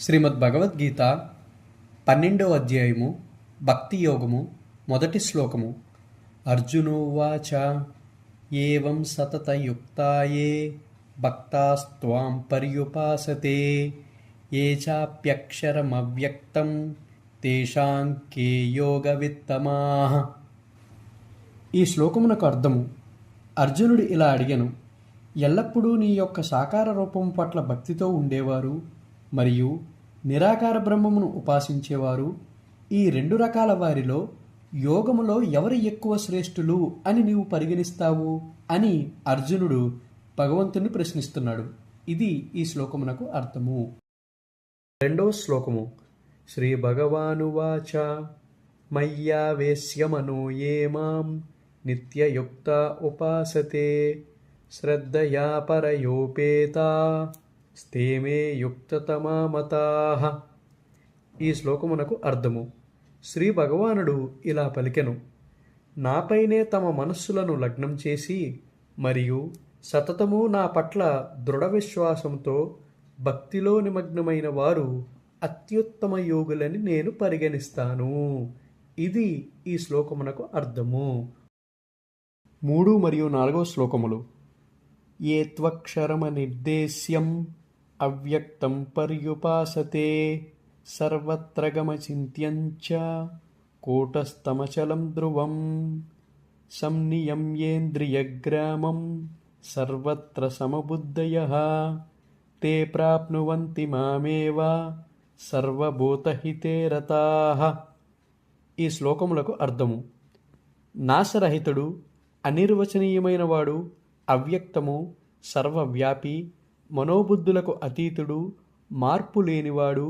శ్రీమద్ భగవద్గీత పన్నెండవ అధ్యాయము భక్తి యోగము మొదటి శ్లోకము. అర్జునోవాచ ఏవం సతతయుక్తాయే భక్తాస్త్వాం పర్యుపాసతే ఏ చాప్యక్షరమవ్యక్తం తేషాం కే యోగవిత్తమా. ఈ శ్లోకమునకు అర్థము అర్జునుడు ఇలా అడిగను ఎల్లప్పుడూ నీ యొక్క సాకార రూపం పట్ల భక్తితో ఉండేవారు? మరియు నిరాకార బ్రహ్మమును ఉపాసించేవారు ఈ రెండు రకాల వారిలో యోగములో ఎవరు ఎక్కువ శ్రేష్ఠులు అని నీవు పరిగణిస్తావు అని అర్జునుడు భగవంతుని ప్రశ్నిస్తున్నాడు. ఇది ఈ శ్లోకమునకు అర్థము. రెండవ శ్లోకము. శ్రీ భగవానువాచ మయ్యావేశ్యమనో ఏ మాం. నిత్యయుక్త ఉపాసతే. శ్రద్ధయా పరయోపేతా. స్థేమే యుక్తతమామతాః. ఈ శ్లోకమునకు అర్థము. శ్రీ భగవానుడు ఇలా పలికెను. నాపైనే తమ మనస్సులను లగ్నం చేసి మరియు సతతము నా పట్ల దృఢ విశ్వాసంతో భక్తిలో నిమగ్నమైన వారు అత్యుత్తమ యోగులని నేను పరిగణిస్తాను. ఇది ఈ శ్లోకమునకు అర్థము. మూడు మరియు నాలుగవ శ్లోకములు. ఏ త్వక్షరమనిర్దేశ్యం అవ్యక్తం పర్యుపాసతే సర్వత్ర గమచింత్యంచ కూటస్థమచలం ధ్రువం. సంనియమ్యేంద్రియగ్రామం సర్వత్ర సమబుద్ధయ. తే ప్రాప్నువంతి మామేవ సర్వభూతహితే రతా. ఈ శ్లోకములకు అర్థము. నాశరహితుడు అనిర్వచనీయమైనవాడు అవ్యక్తము సర్వవ్యాపి మనోబుద్ధులకు అతీతుడు మార్పు లేనివాడు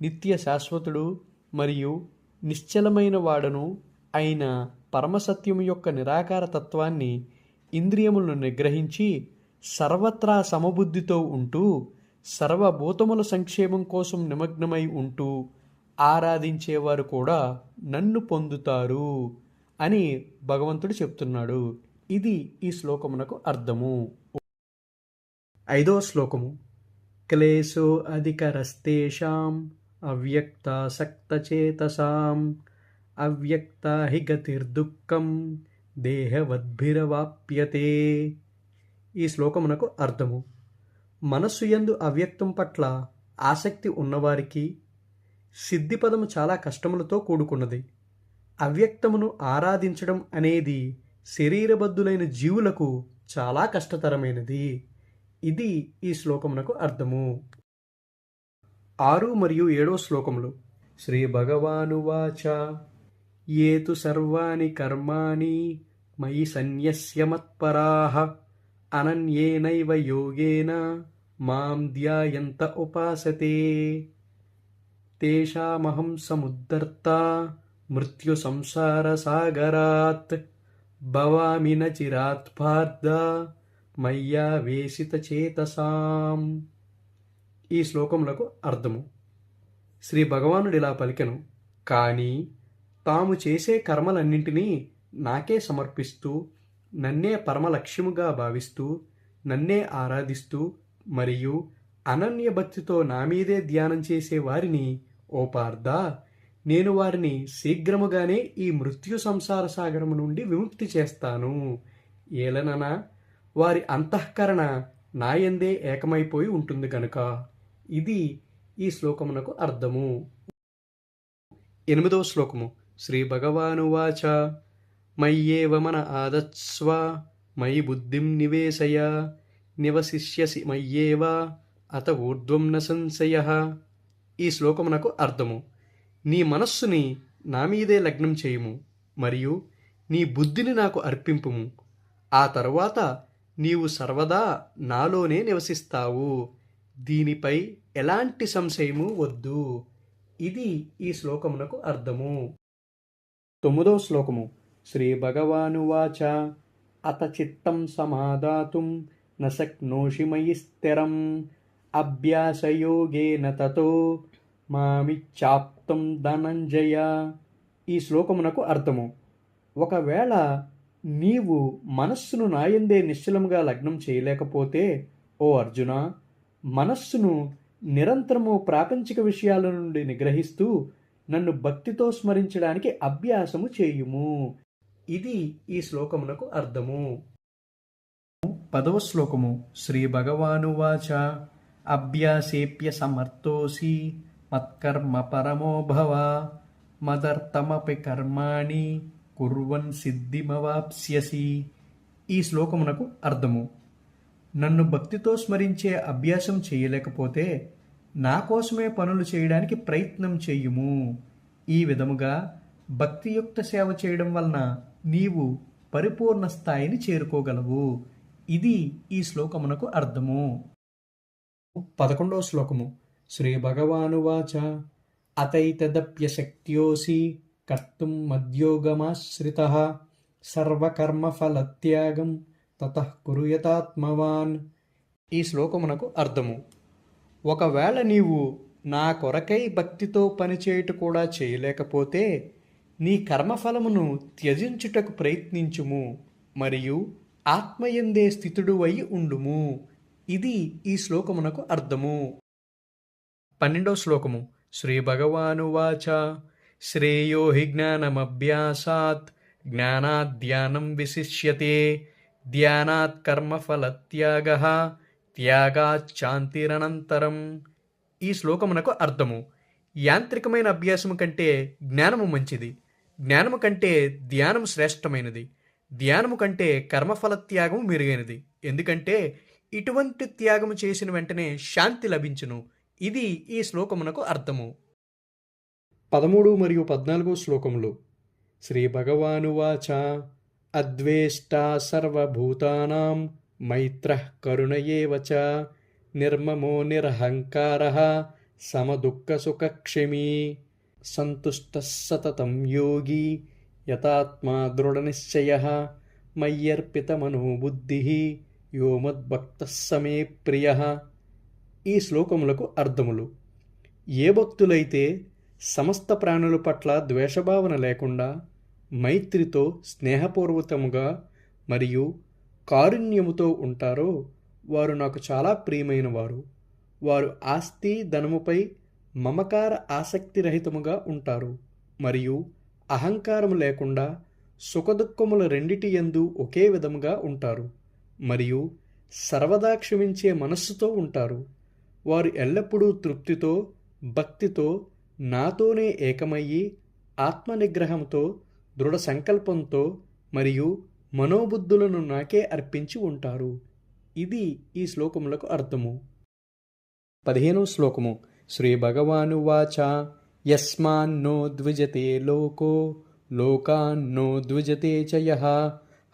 నిత్య శాశ్వతుడు మరియు నిశ్చలమైన వాడను అయిన పరమసత్యము యొక్క నిరాకార తత్వాన్ని ఇంద్రియములను నిగ్రహించి సర్వత్రా సమబుద్ధితో ఉంటూ సర్వభూతముల సంక్షేమం కోసం నిమగ్నమై ఉంటూ ఆరాధించేవారు కూడా నన్ను పొందుతారు అని భగవంతుడు చెప్తున్నాడు. ఇది ఈ శ్లోకమునకు అర్థము. ఐదో శ్లోకము. క్లేశో అధికరస్తేషాం అవ్యక్తాసక్తచేతసాం అవ్యక్త హి గతిర్దుఃఖం దేహవద్భిరవాప్యతే. ఈ శ్లోకమునకు అర్థము. మనస్సు యందు అవ్యక్తం పట్ల ఆసక్తి ఉన్నవారికి సిద్ధిపదము చాలా కష్టములతో కూడుకున్నది. అవ్యక్తమును ఆరాధించడం అనేది శరీరబద్ధులైన జీవులకు చాలా కష్టతరమైనది. ఇది ఈ శ్లోకమునకు అర్థము. ఆరు మరియు ఏడో శ్లోకములు. శ్రీ భగవానువాచ ఏతు తు సర్వాణి కర్మాణి మయి సన్యస్య మత్పరాః అనన్యేనైవ యోగేన మాం ధ్యాయంత ఉపాసతే. తేషామహం సముద్ధర్త మృత్యు సంసార సాగరాత్ భవామి నచిరాత్ చిరాత్ పార్థ మయ్యా వేసిత చేతసాం ఈ శ్లోకములకు అర్థము. శ్రీ భగవానుడు ఇలా పలికెను. కానీ తాము చేసే కర్మలన్నింటినీ నాకే సమర్పిస్తూ నన్నే పరమ లక్ష్యముగా భావిస్తూ నన్నే ఆరాధిస్తూ మరియు అనన్య భక్తితో నా మీదే ధ్యానం చేసే వారిని ఓ పార్థ నేను వారిని శీఘ్రముగానే ఈ మృత్యు సంసార సాగరము నుండి విముక్తి చేస్తాను. ఏలననా? వారి అంతఃకరణ నాయందే ఏకమైపోయి ఉంటుంది గనుక. ఇది ఈ శ్లోకమునకు అర్థము. ఎనిమిదవ శ్లోకము. శ్రీ భగవానువాచ. మయ్యేవ మన ఆదత్స్వ. మయి బుద్ధిం నివేశయ. నివసిష్యసి మయ్యేవ. అత ఊర్ధ్వం న సంశయ. ఈ శ్లోకమునకు అర్థము. నీ మనస్సుని నా మీదే లగ్నం చేయుము మరియు నీ బుద్ధిని నాకు అర్పింపుము. ఆ తరువాత నీవు సర్వదా నాలోనే నివసిస్తావు. దీనిపై ఎలాంటి సంశయము వద్దు. ఇది ఈ శ్లోకమునకు అర్థము. తొమ్మిదవ శ్లోకము. శ్రీ భగవానువాచ అత చిత్తం సమాదాతుం నశక్నోషి మయి స్థిరం. అభ్యాసయోగేన తతో మామిచ్చాప్తం ధనంజయ. ఈ శ్లోకమునకు అర్థము. ఒకవేళ నీవు మనస్సును నాయందే నిశ్చలముగా లగ్నం చేయలేకపోతే ఓ అర్జున మనస్సును నిరంతరము ప్రాపంచిక విషయాల నుండి నిగ్రహిస్తూ నన్ను భక్తితో స్మరించడానికి అభ్యాసము చేయుము. ఇది ఈ శ్లోకమునకు అర్థము. పదవ శ్లోకము. శ్రీ భగవానువాచ అభ్యాసేప్య సమర్థోసి. మత్కర్మ పరమోభవ మదర్థమపి కర్మాణి. కుర్వన్ సిద్ధిమవాప్స్యసి. ఈ శ్లోకమునకు అర్థము. నన్ను భక్తితో స్మరించే అభ్యాసం చేయలేకపోతే నా కోసమే పనులు చేయడానికి ప్రయత్నం చేయుము. ఈ విధముగా భక్తియుక్త సేవ చేయడం వలన నీవు పరిపూర్ణ స్థాయిని చేరుకోగలవు. ఇది ఈ శ్లోకమునకు అర్థము. పదకొండవ శ్లోకము. శ్రీ భగవానువాచ. అతైతదప్యశక్త్యోసి. కర్తుం మద్యోగమాశ్రిత సర్వకర్మఫలత్యాగం తత కురుయతాత్మవాన్ ఈ శ్లోకమునకు అర్థము. ఒకవేళ నీవు నా కొరకై భక్తితో పనిచేయుట కూడా చేయలేకపోతే నీ కర్మఫలమును త్యజించుటకు ప్రయత్నించుము మరియు ఆత్మయందే స్థితుడు అయి ఉండుము. ఇది ఈ శ్లోకమునకు అర్థము. పన్నెండో శ్లోకము. శ్రీ భగవానువాచ శ్రేయో హి జ్ఞానమభ్యాసాత్ జ్ఞానాద్ ధ్యానం విశిష్యతే ధ్యానాత్ కర్మఫలత్యాగ త్యాగాచ్చాంతిరనంతరం ఈ శ్లోకమునకు అర్థము. యాంత్రికమైన అభ్యాసము కంటే జ్ఞానము మంచిది. జ్ఞానము కంటే ధ్యానము శ్రేష్టమైనది. ధ్యానము కంటే కర్మఫల త్యాగం మెరుగైనది. ఎందుకంటే ఇటువంటి త్యాగము చేసిన వెంటనే శాంతి లభించును. ఇది ఈ శ్లోకమునకు అర్థము. పదమూడు మరియు పద్నాలుగో శ్లోకములు. శ్రీ భగవానువాచ అద్వేష్టా సర్వభూతానాం మైత్ర కరుణయేవచ నిర్మమో నిరహంకార సమదుఃఖసుఖక్షమీ. సంతుష్ట సతతం యోగి యథాత్మా దృఢనిశ్చయ మయ్యర్పితమనోబుద్ధి యో మద్భక్త సమే ప్రియ. ఈ శ్లోకములకు అర్థములు. ఏ భక్తులైతే సమస్త ప్రాణుల పట్ల ద్వేషభావన లేకుండా మైత్రితో స్నేహపూర్వకముగా మరియు కారుణ్యముతో ఉంటారో వారు నాకు చాలా ప్రియమైన వారు వారు ఆస్తి ధనముపై మమకార ఆసక్తి రహితముగా ఉంటారు మరియు అహంకారము లేకుండా సుఖదుఖముల రెండిటి యందు ఒకే విధముగా ఉంటారు మరియు సర్వదా క్షమించే మనస్సుతో ఉంటారు. వారు ఎల్లప్పుడూ తృప్తితో భక్తితో నాతోనే ఏకమయ్యి ఆత్మనిగ్రహంతో దృఢ సంకల్పంతో మరియు మనోబుద్ధులను నాకే అర్పించి ఉంటారు. ఇది ఈ శ్లోకములకు అర్థము. పదిహేనో శ్లోకము. శ్రీ భగవానువాచ యస్మాన్నో ద్విజతే లోకో లోకాన్నో ద్విజతే చ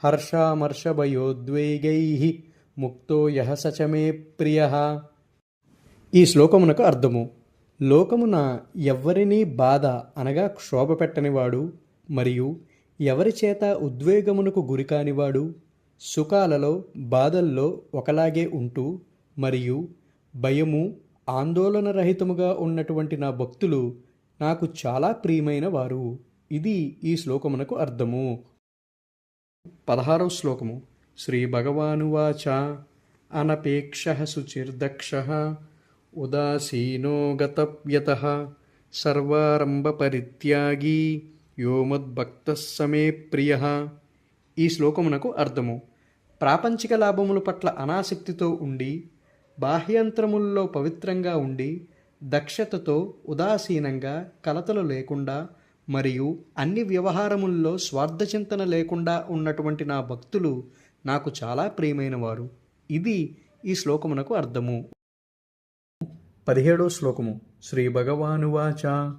హర్షామర్షభయోద్వేగై. ముక్తో యహ సచమే ప్రియ. ఈ శ్లోకమునకు అర్థము. లోకమున ఎవ్వరినీ బాధ అనగా క్షోభ పెట్టనివాడు మరియు ఎవరి చేత ఉద్వేగమునకు గురికానివాడు సుఖాలలో బాధల్లో ఒకలాగే ఉంటూ మరియు భయము ఆందోళన రహితముగా ఉన్నటువంటి నా భక్తులు నాకు చాలా ప్రియమైన వారు. ఇది ఈ శ్లోకమునకు అర్థము. పదహారవ శ్లోకము. శ్రీ భగవానువాచ అనపేక్ష శుచిర్దక్ష ఉదాసీనో గతవ్యత సర్వారంభ పరిత్యాగి యో మద్భక్త సమే ప్రియ ఈ శ్లోకమునకు అర్థము. ప్రాపంచిక లాభముల పట్ల అనాసక్తితో ఉండి బాహ్యంతరముల్లో పవిత్రంగా ఉండి దక్షతతో ఉదాసీనంగా కలతలు లేకుండా మరియు అన్ని వ్యవహారముల్లో స్వార్థచింతన లేకుండా ఉన్నటువంటి నా భక్తులు నాకు చాలా ప్రియమైన వారు ఇది ఈ శ్లోకమునకు అర్థము. పదిహేడో శ్లోకము. శ్రీ భగవానువాచ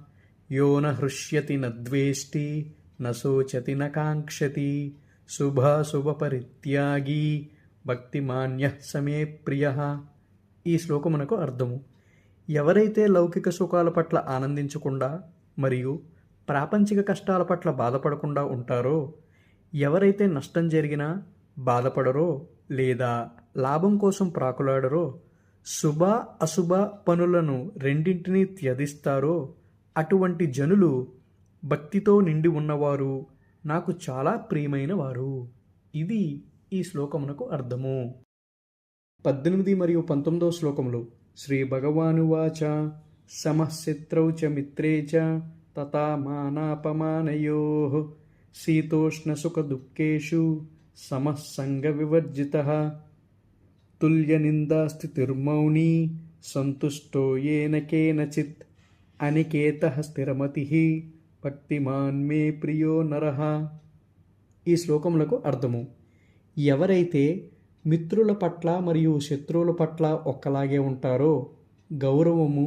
యో హృష్యతి న నశోచతి నకాంక్షతి శుభాశుభ పరిత్యాగి భక్తిమాన్య సమే ప్రియ. ఈ శ్లోకమునకు అర్థము. ఎవరైతే లౌకిక సుఖాల పట్ల ఆనందించకుండా మరియు ప్రాపంచిక కష్టాల పట్ల బాధపడకుండా ఉంటారో ఎవరైతే నష్టం జరిగినా బాధపడరో లేదా లాభం కోసం ప్రాకులాడరో శుభ అశుభ పనులను రెండింటినీ త్యజిస్తారో అటువంటి జనులు భక్తితో నిండి ఉన్నవారు నాకు చాలా ప్రియమైన వారు. ఇది ఈ శ్లోకమునకు అర్థము. పద్దెనిమిది మరియు పంతొమ్మిదవ శ్లోకములు. శ్రీభగవానువాచ సమశత్రౌ చ మిత్రే చ. తథా సుఖ దుఃఖేషు సమः వివర్జిత. తుల్యనిందాస్థితిర్మౌనీ సంతుష్టో ఏన కేనచిత్ అనికేతః స్థిరమతిః భక్తిమాన్ మే ప్రియో నరహ ఈ శ్లోకములకు అర్థము. ఎవరైతే మిత్రుల పట్ల మరియు శత్రువుల పట్ల ఒక్కలాగే ఉంటారో గౌరవము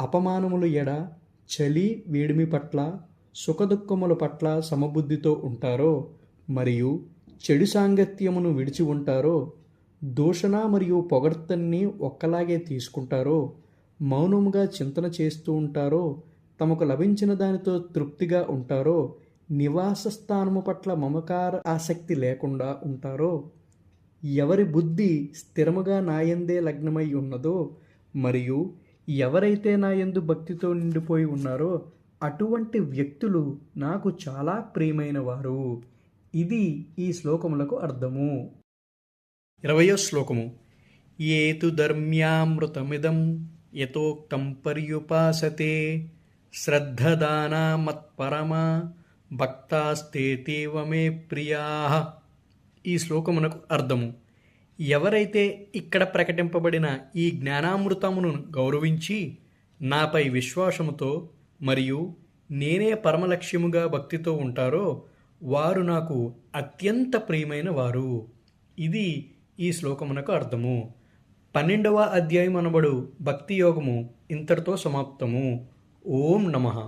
అపమానములు ఎడ చలి వేడిమి పట్ల సుఖదుఖముల పట్ల సమబుద్ధితో ఉంటారో మరియు చెడు సాంగత్యమును విడిచి ఉంటారో దూషణ మరియు పొగడ్తల్ని ఒక్కలాగే తీసుకుంటారో మౌనముగా చింతన చేస్తూ ఉంటారో తమకు లభించిన దానితో తృప్తిగా ఉంటారో నివాస స్థానము పట్ల మమకార ఆసక్తి లేకుండా ఉంటారో ఎవరి బుద్ధి స్థిరముగా నాయందే లగ్నమై ఉన్నదో మరియు ఎవరైతే నాయందు భక్తితో నిండిపోయి ఉన్నారో అటువంటి వ్యక్తులు నాకు చాలా ప్రియమైన వారు ఇది ఈ శ్లోకములకు అర్థము. ఇరవయో శ్లోకము. ఏతు ధర్మ్యామృతమిదం యథోక్తం పర్యుపాసతే శ్రద్ధదానా మత్పరమా భక్తాస్తేతీవ మే ప్రియా. ఈ శ్లోకమునకు అర్థము. ఎవరైతే ఇక్కడ ప్రకటింపబడిన ఈ జ్ఞానామృతమును గౌరవించి నాపై విశ్వాసముతో మరియు నేనే పరమలక్ష్యముగా భక్తితో ఉంటారో వారు నాకు అత్యంత ప్రియమైన వారు. ఇది ఈ శ్లోకమునకు అర్థము పన్నెండవ అధ్యాయం అనబడు భక్తి యోగము ఇంతటితో సమాప్తము ఓం నమః